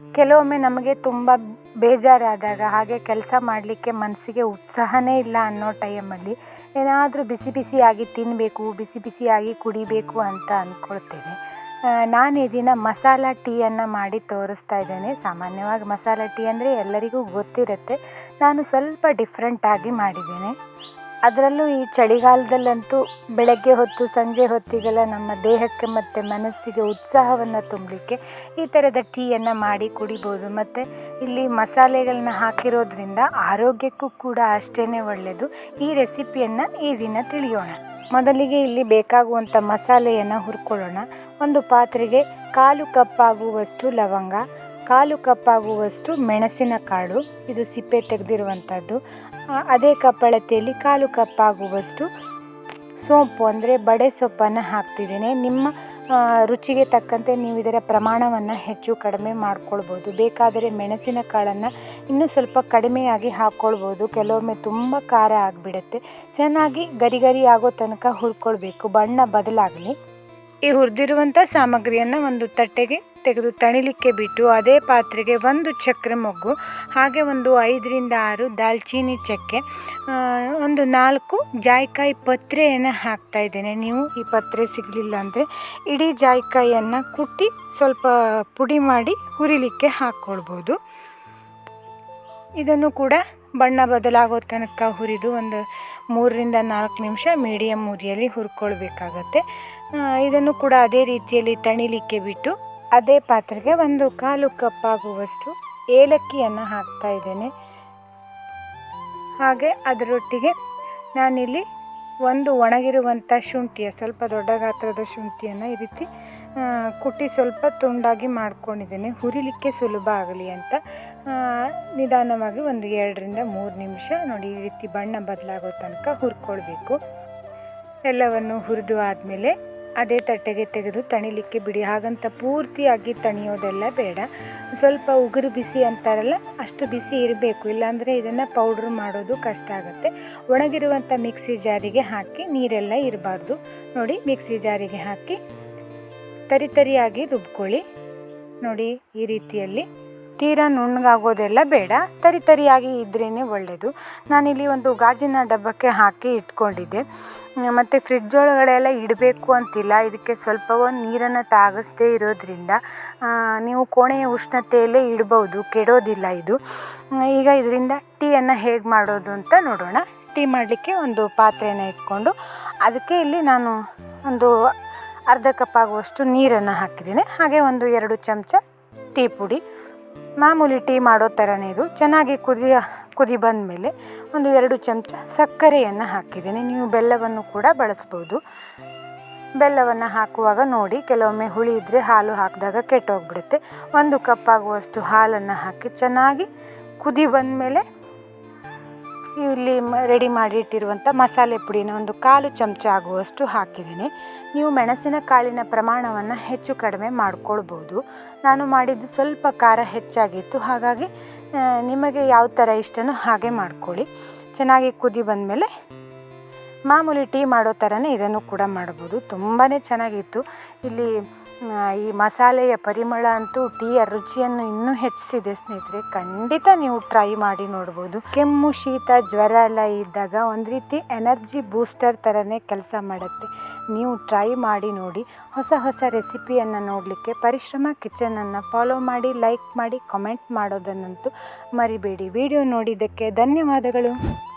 ಕೆಲವೊಮ್ಮೆ ನಮಗೆ ತುಂಬ ಬೇಜಾರಾದಾಗ ಹಾಗೆ ಕೆಲಸ ಮಾಡಲಿಕ್ಕೆ ಮನಸ್ಸಿಗೆ ಉತ್ಸಾಹನೇ ಇಲ್ಲ ಅನ್ನೋ ಟೈಮಲ್ಲಿ ಏನಾದರೂ ಬಿಸಿ ಬಿಸಿಯಾಗಿ ತಿನ್ನಬೇಕು ಬಿಸಿ ಬಿಸಿಯಾಗಿ ಕುಡಿಬೇಕು ಅಂತ ಅಂದ್ಕೊಳ್ತೇನೆ ನಾನು ಈ ದಿನ ಮಸಾಲ ಟೀಯನ್ನು ಮಾಡಿ ತೋರಿಸ್ತಾ ಇದ್ದೇನೆ. ಸಾಮಾನ್ಯವಾಗಿ ಮಸಾಲ ಟೀ ಅಂದರೆ ಎಲ್ಲರಿಗೂ ಗೊತ್ತಿರುತ್ತೆ. ನಾನು ಸ್ವಲ್ಪ ಡಿಫ್ರೆಂಟಾಗಿ ಮಾಡಿದ್ದೇನೆ. ಅದರಲ್ಲೂ ಈ ಚಳಿಗಾಲದಲ್ಲಂತೂ ಬೆಳಗ್ಗೆ ಹೊತ್ತು, ಸಂಜೆ ಹೊತ್ತಿಗೆಲ್ಲ ನಮ್ಮ ದೇಹಕ್ಕೆ ಮತ್ತು ಮನಸ್ಸಿಗೆ ಉತ್ಸಾಹವನ್ನು ತುಂಬಲಿಕ್ಕೆ ಈ ಥರದ ಟೀಯನ್ನು ಮಾಡಿ ಕುಡಿಬೋದು. ಮತ್ತು ಇಲ್ಲಿ ಮಸಾಲೆಗಳನ್ನ ಹಾಕಿರೋದ್ರಿಂದ ಆರೋಗ್ಯಕ್ಕೂ ಕೂಡ ಅಷ್ಟೇ ಒಳ್ಳೆಯದು ಈ ರೆಸಿಪಿಯನ್ನು ಈ ದಿನ ತಿಳಿಯೋಣ. ಮೊದಲಿಗೆ ಇಲ್ಲಿ ಬೇಕಾಗುವಂಥ ಮಸಾಲೆಯನ್ನು ಹುರ್ಕೊಳ್ಳೋಣ. ಒಂದು ಪಾತ್ರೆಗೆ ಕಾಲು ಕಪ್ಪಾಗುವಷ್ಟು ಲವಂಗ ಕಾಲು ಕಪ್ಪಾಗುವಷ್ಟು ಮೆಣಸಿನ ಕಾಳು ಇದು ಸಿಪ್ಪೆ ತೆಗೆದಿರುವಂಥದ್ದು ಅದೇ ಕಪ್ಪಳತೆಯಲ್ಲಿ ಕಾಲು ಕಪ್ಪಾಗುವಷ್ಟು ಸೋಂಪು, ಅಂದರೆ ಬಡೆ ಸೊಪ್ಪನ್ನು ಹಾಕ್ತಿದ್ದೀನಿ. ನಿಮ್ಮ ರುಚಿಗೆ ತಕ್ಕಂತೆ ನೀವು ಇದರ ಪ್ರಮಾಣವನ್ನು ಹೆಚ್ಚು ಕಡಿಮೆ ಮಾಡ್ಕೊಳ್ಬೋದು. ಬೇಕಾದರೆ ಮೆಣಸಿನ ಕಾಳನ್ನು ಇನ್ನೂ ಸ್ವಲ್ಪ ಕಡಿಮೆಯಾಗಿ ಹಾಕ್ಕೊಳ್ಬೋದು ಕೆಲವೊಮ್ಮೆ ತುಂಬ ಖಾರ ಆಗಿಬಿಡುತ್ತೆ. ಚೆನ್ನಾಗಿ ಗರಿ ಗರಿ ಆಗೋ ತನಕ ಹುರ್ಕೊಳ್ಬೇಕು. ಬಣ್ಣ ಬದಲಾಗಲಿ. ಈ ಹುರಿದಿರುವಂಥ ಸಾಮಗ್ರಿಯನ್ನು ಒಂದು ತಟ್ಟೆಗೆ ತೆಗೆದು ತಣಿಲಿಕ್ಕೆ ಬಿಟ್ಟು ಅದೇ ಪಾತ್ರೆಗೆ ಒಂದು ಚಕ್ರ ಮೊಗ್ಗು, ಹಾಗೆ ಒಂದು ಐದರಿಂದ ಆರು ದಾಲ್ಚೀನಿ ಚಕ್ಕೆ ಒಂದು ನಾಲ್ಕು ಜಾಯಿಕಾಯಿ ಪತ್ರೆಯನ್ನು ಹಾಕ್ತಾ ಇದ್ದೇನೆ. ನೀವು ಈ ಪತ್ರೆ ಸಿಗಲಿಲ್ಲ ಅಂದರೆ ಇಡೀ ಜಾಯ್ಕಾಯಿಯನ್ನು ಕುಟ್ಟಿ ಸ್ವಲ್ಪ ಪುಡಿ ಮಾಡಿ ಹುರಿಲಿಕ್ಕೆ ಹಾಕ್ಕೊಳ್ಬೋದು. ಇದನ್ನು ಕೂಡ ಬಣ್ಣ ಬದಲಾಗೋ ತನಕ ಹುರಿದು ಒಂದು ಮೂರರಿಂದ ನಾಲ್ಕು ನಿಮಿಷ ಮೀಡಿಯಮ್ ಉರಿಯಲ್ಲಿ ಹುರ್ಕೊಳ್ಬೇಕಾಗತ್ತೆ. ಇದನ್ನು ಕೂಡ ಅದೇ ರೀತಿಯಲ್ಲಿ ತಣಿಲಿಕ್ಕೆ ಬಿಟ್ಟು ಅದೇ ಪಾತ್ರೆಗೆ ಒಂದು ಕಾಲು ಕಪ್ಪಾಗುವಷ್ಟು ಏಲಕ್ಕಿಯನ್ನು ಹಾಕ್ತಾ ಇದ್ದೇನೆ. ಹಾಗೆ ಅದರೊಟ್ಟಿಗೆ ನಾನಿಲ್ಲಿ ಒಂದು ಒಣಗಿರುವಂಥ ಶುಂಠಿಯ, ಸ್ವಲ್ಪ ದೊಡ್ಡ ಗಾತ್ರದ ಶುಂಠಿಯನ್ನು ಈ ರೀತಿ ಕುಟ್ಟಿ ಸ್ವಲ್ಪ ತುಂಡಾಗಿ ಮಾಡ್ಕೊಂಡಿದ್ದೇನೆ. ಹುರಿಲಿಕ್ಕೆ ಸುಲಭ ಆಗಲಿ ಅಂತ ನಿಧಾನವಾಗಿ ಒಂದು ಎರಡರಿಂದ ಮೂರು ನಿಮಿಷ ನೋಡಿ ಈ ರೀತಿ ಬಣ್ಣ ಬದಲಾಗೋ ತನಕ ಹುರ್ಕೊಳ್ಬೇಕು. ಎಲ್ಲವನ್ನು ಹುರಿದು ಆದಮೇಲೆ ಅದೇ ತಟ್ಟೆಗೆ ತೆಗೆದು ತಣಿಲಿಕ್ಕೆ ಬಿಡಿ. ಹಾಗಂತ ಪೂರ್ತಿಯಾಗಿ ತಣಿಯೋದೆಲ್ಲ ಬೇಡ. ಸ್ವಲ್ಪ ಉಗುರು ಬಿಸಿ ಅಂತಾರಲ್ಲ, ಅಷ್ಟು ಬಿಸಿ ಇರಬೇಕು. ಇಲ್ಲಾಂದರೆ ಇದನ್ನು ಪೌಡ್ರ್ ಮಾಡೋದು ಕಷ್ಟ ಆಗುತ್ತೆ. ಒಣಗಿರುವಂಥ ಮಿಕ್ಸಿ ಜಾರಿಗೆ ಹಾಕಿ ನೀರೆಲ್ಲ ಇರಬಾರ್ದು. ನೋಡಿ, ಮಿಕ್ಸಿ ಜಾರಿಗೆ ಹಾಕಿ ತರಿತರಿಯಾಗಿ ರುಬ್ಕೊಳ್ಳಿ. ನೋಡಿ, ಈ ರೀತಿಯಲ್ಲಿ ತೀರಾ ನುಣ್ಣಗಾಗೋದೆಲ್ಲ ಬೇಡ. ತರಿ ತರಿಯಾಗಿ ಇದ್ರೇ ಒಳ್ಳೆಯದು ನಾನಿಲ್ಲಿ ಒಂದು ಗಾಜಿನ ಡಬ್ಬಕ್ಕೆ ಹಾಕಿ ಇಟ್ಕೊಂಡಿದ್ದೆ. ಮತ್ತು ಫ್ರಿಡ್ಜ್ ಒಳಗಡೆಲ್ಲ ಇಡಬೇಕು ಅಂತಿಲ್ಲ. ಇದಕ್ಕೆ ಸ್ವಲ್ಪ ಒಂದು ನೀರನ್ನು ತಾಗಿಸ್ದೇ ಇರೋದ್ರಿಂದ ನೀವು ಕೋಣೆಯ ಉಷ್ಣತೆಯಲ್ಲೇ ಇಡ್ಬೋದು. ಕೆಡೋದಿಲ್ಲ ಇದು. ಈಗ ಇದರಿಂದ ಟೀಯನ್ನು ಹೇಗೆ ಮಾಡೋದು ಅಂತ ನೋಡೋಣ. ಟೀ ಮಾಡಲಿಕ್ಕೆ ಒಂದು ಪಾತ್ರೆಯನ್ನು ಇಟ್ಕೊಂಡು, ಅದಕ್ಕೆ ಇಲ್ಲಿ ನಾನು ಒಂದು ಅರ್ಧ ಕಪ್ ಆಗುವಷ್ಟು ನೀರನ್ನು ಹಾಕಿದ್ದೀನಿ. ಹಾಗೆ ಒಂದು ಎರಡು ಚಮಚ ಟೀ ಪುಡಿ. ಮಾಮೂಲಿ ಟೀ ಮಾಡೋ ಥರನೇ ಇದು ಚೆನ್ನಾಗಿ ಕುದಿಯ, ಕುದಿ ಬಂದ ಮೇಲೆ ಒಂದು ಎರಡು ಚಮಚ ಸಕ್ಕರೆಯನ್ನು ಹಾಕಿದ್ದೀನಿ. ನೀವು ಬೆಲ್ಲವನ್ನು ಕೂಡ ಬಳಸ್ಬೋದು. ಬೆಲ್ಲವನ್ನು ಹಾಕುವಾಗ ನೋಡಿ, ಕೆಲವೊಮ್ಮೆ ಹುಳಿ ಇದ್ದರೆ ಹಾಲು ಹಾಕಿದಾಗ ಕೆಟ್ಟೋಗ್ಬಿಡುತ್ತೆ. ಒಂದು ಕಪ್ ಆಗುವಷ್ಟು ಹಾಲನ್ನು ಹಾಕಿ ಚೆನ್ನಾಗಿ ಕುದಿ ಬಂದ ಮೇಲೆ ಇಲ್ಲಿ ರೆಡಿ ಮಾಡಿ ಇಟ್ಟಿರುವಂಥ ಮಸಾಲೆ ಪುಡಿನ ಒಂದು ಕಾಲು ಚಮಚ ಆಗುವಷ್ಟು ಹಾಕಿದ್ದೀನಿ. ನೀವು ಮೆಣಸಿನ ಕಾಳಿನ ಪ್ರಮಾಣವನ್ನು ಹೆಚ್ಚು ಕಡಿಮೆ ಮಾಡಿಕೊಳ್ಬೋದು. ನಾನು ಮಾಡಿದ್ದು ಸ್ವಲ್ಪ ಖಾರ ಹೆಚ್ಚಾಗಿತ್ತು. ಹಾಗಾಗಿ ನಿಮಗೆ ಯಾವ ಥರ ಇಷ್ಟನೋ ಹಾಗೆ ಮಾಡ್ಕೊಳ್ಳಿ. ಚೆನ್ನಾಗಿ ಕುದಿ ಬಂದಮೇಲೆ ಮಾಮೂಲಿ ಟೀ ಮಾಡೋ ಥರನೇ ಇದನ್ನು ಕೂಡ ಮಾಡ್ಬೋದು. ತುಂಬಾ ಚೆನ್ನಾಗಿತ್ತು. ಇಲ್ಲಿ ಈ ಮಸಾಲೆಯ ಪರಿಮಳ ಅಂತೂ ಟೀಯ ರುಚಿಯನ್ನು ಇನ್ನೂ ಹೆಚ್ಚಿಸಿದೆ ಸ್ನೇಹಿತರೆ. ಖಂಡಿತ ನೀವು ಟ್ರೈ ಮಾಡಿ ನೋಡ್ಬೋದು. ಕೆಮ್ಮು, ಶೀತ, ಜ್ವರ ಎಲ್ಲ ಇದ್ದಾಗ ಒಂದು ರೀತಿ ಎನರ್ಜಿ ಬೂಸ್ಟರ್ ಥರನೇ ಕೆಲಸ ಮಾಡುತ್ತೆ. ನೀವು ಟ್ರೈ ಮಾಡಿ ನೋಡಿ. ಹೊಸ ಹೊಸ ರೆಸಿಪಿಯನ್ನು ನೋಡಲಿಕ್ಕೆ ಪರಿಶ್ರಮ ಕಿಚನನ್ನು ಫಾಲೋ ಮಾಡಿ, ಲೈಕ್ ಮಾಡಿ, ಕಮೆಂಟ್ ಮಾಡೋದನ್ನಂತೂ ಮರಿಬೇಡಿ. ವಿಡಿಯೋ ನೋಡಿದ್ದಕ್ಕೆ ಧನ್ಯವಾದಗಳು.